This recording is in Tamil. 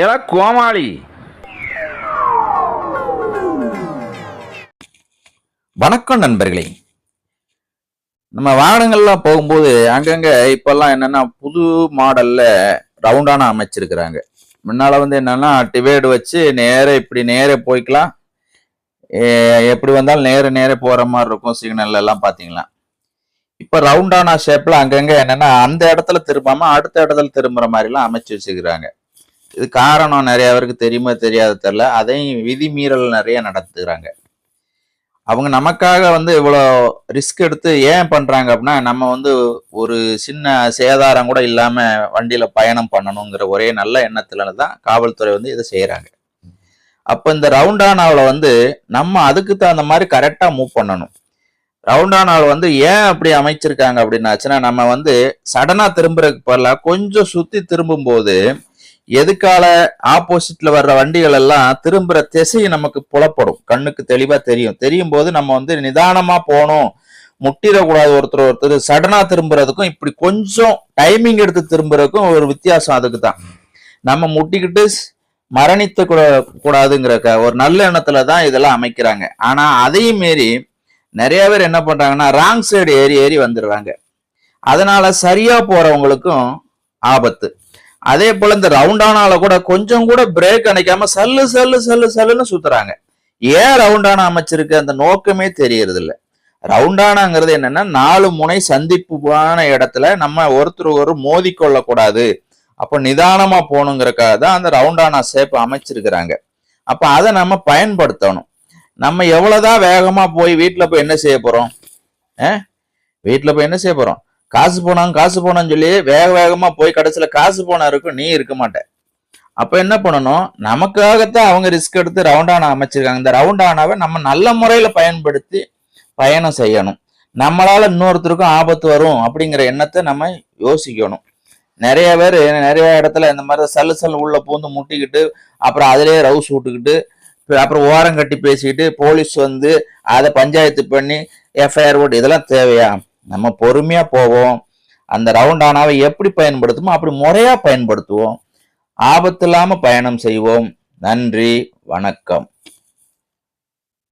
ஏல கோமாளி. வணக்கம் நண்பர்களே. நம்ம வாகனங்கள்லாம் போகும்போது அங்கங்க இப்பெல்லாம் என்னன்னா புது மாடல்ல ரவுண்டான அமைச்சிருக்கிறாங்க. முன்னால வந்து என்னன்னா டிவைடு வச்சு நேர இப்படி நேரே போய்க்கலாம். எப்படி வந்தாலும் நேர நேரே போற மாதிரி இருக்கும் சிக்னல் எல்லாம் பாத்தீங்களா இப்ப ரவுண்டான ஷேப்ல அங்கங்க என்னன்னா அந்த இடத்துல திரும்பாம அடுத்த இடத்துல திரும்புற மாதிரி எல்லாம் அமைச்சு வச்சுக்கிறாங்க. இது காரணம் நிறைய பேருக்கு தெரியுமா தெரியாது தெரில அதையும் விதிமீறல் நிறைய நடத்துகிறாங்க அவங்க நமக்காக வந்து இவ்வளோ ரிஸ்க் எடுத்து ஏன் பண்ணுறாங்க அப்படின்னா நம்ம வந்து ஒரு சின்ன சேதாரம் கூட இல்லாமல் வண்டியில் பயணம் பண்ணணுங்கிற ஒரே நல்ல எண்ணத்துல தான் காவல்துறை வந்து இதை செய்கிறாங்க அப்போ இந்த ரவுண்டானாவில் வந்து நம்ம அதுக்கு தகுந்த மாதிரி கரெக்டாக மூவ் பண்ணணும். ரவுண்டானாவில் வந்து ஏன் அப்படி அமைச்சிருக்காங்க அப்படின்னாச்சுன்னா நம்ம வந்து சடனாக திரும்புறதுக்கு பதிலாக கொஞ்சம் சுற்றி திரும்பும்போது எதுக்கால ஆப்போசிட்ல வர்ற வண்டிகள் எல்லாம் திரும்புற திசை நமக்கு புலப்படும். கண்ணுக்கு தெளிவா தெரியும். தெரியும் போது நம்ம வந்து நிதானமா போகணும். முட்டிடக்கூடாது ஒருத்தர் ஒருத்தர். சடனா திரும்புறதுக்கும் இப்படி கொஞ்சம் டைமிங் எடுத்து திரும்புறதுக்கும் ஒரு வித்தியாசம் அதுக்கு தான் நம்ம முட்டிக்கிட்டு மரணித்து கூட- கூடாதுங்கிற ஒரு நல்ல எண்ணத்துல தான் இதெல்லாம் அமைக்கிறாங்க. ஆனா அதையும் மீறி நிறைய பேர் என்ன பண்றாங்கன்னா ராங் சைடு ஏறி ஏறி வந்துடுறாங்க. அதனால சரியா போறவங்களுக்கும் ஆபத்து. அதே போல இந்த ரவுண்டானால கூட கொஞ்சம் கூட பிரேக் அணைக்காம சல்லு சல்லு சல்லு சல்லுன்னு சுத்துறாங்க. ஏன் ரவுண்டானா அமைச்சிருக்கு? அந்த நோக்கமே தெரியறது இல்ல ரவுண்டானாங்கிறது என்னன்னா நாலு முனை சந்திப்புமான இடத்துல நம்ம ஒருத்தர் ஒரு மோதிக்கொள்ள கூடாது அப்ப நிதானமா போகணுங்கிறக்காக தான் அந்த ரவுண்டானா ஷேப் அமைச்சிருக்கிறாங்க. அப்ப அதை நம்ம பயன்படுத்தணும். நம்ம எவ்வளவுதான் வேகமா போய் வீட்டுல போய் என்ன செய்ய போறோம்? அஹ்? வீட்டுல போய் என்ன செய்ய போறோம்? காசு போனாங்க காசு போனான்னு சொல்லி வேக வேகமா போய் கடைசியில காசு போனா இருக்கும் நீ இருக்க மாட்ட. அப்ப என்ன பண்ணணும்? நமக்காகத்தான் அவங்க ரிஸ்க் எடுத்து ரவுண்டானா அமைச்சிருக்காங்க. இந்த ரவுண்டானாவை நம்ம நல்ல முறையில பயன்படுத்தி பயணம் செய்யணும். நம்மளால இன்னொருத்தருக்கும் ஆபத்து வரும் அப்படிங்கிற எண்ணத்தை நம்ம யோசிக்கணும். நிறைய பேர் நிறைய இடத்துல இந்த மாதிரி சல்லு சல்லு உள்ள பூந்து முட்டிக்கிட்டு அப்புறம் அதிலேயே ரவுஸ் விட்டுக்கிட்டு அப்புறம் ஓரம் கட்டி பேசிக்கிட்டு போலீஸ் வந்து அதை பஞ்சாயத்து பண்ணி எஃப்ஐஆர் போட்டு இதெல்லாம் தேவையா? நம்ம பொறுமையாக போவோம். அந்த ரவுண்ட் ஆனாவை எப்படி பயன்படுத்துமோ அப்படி முறையா பயன்படுத்துவோம். ஆபத்து இல்லாமல் பயணம் செய்வோம். நன்றி. வணக்கம்.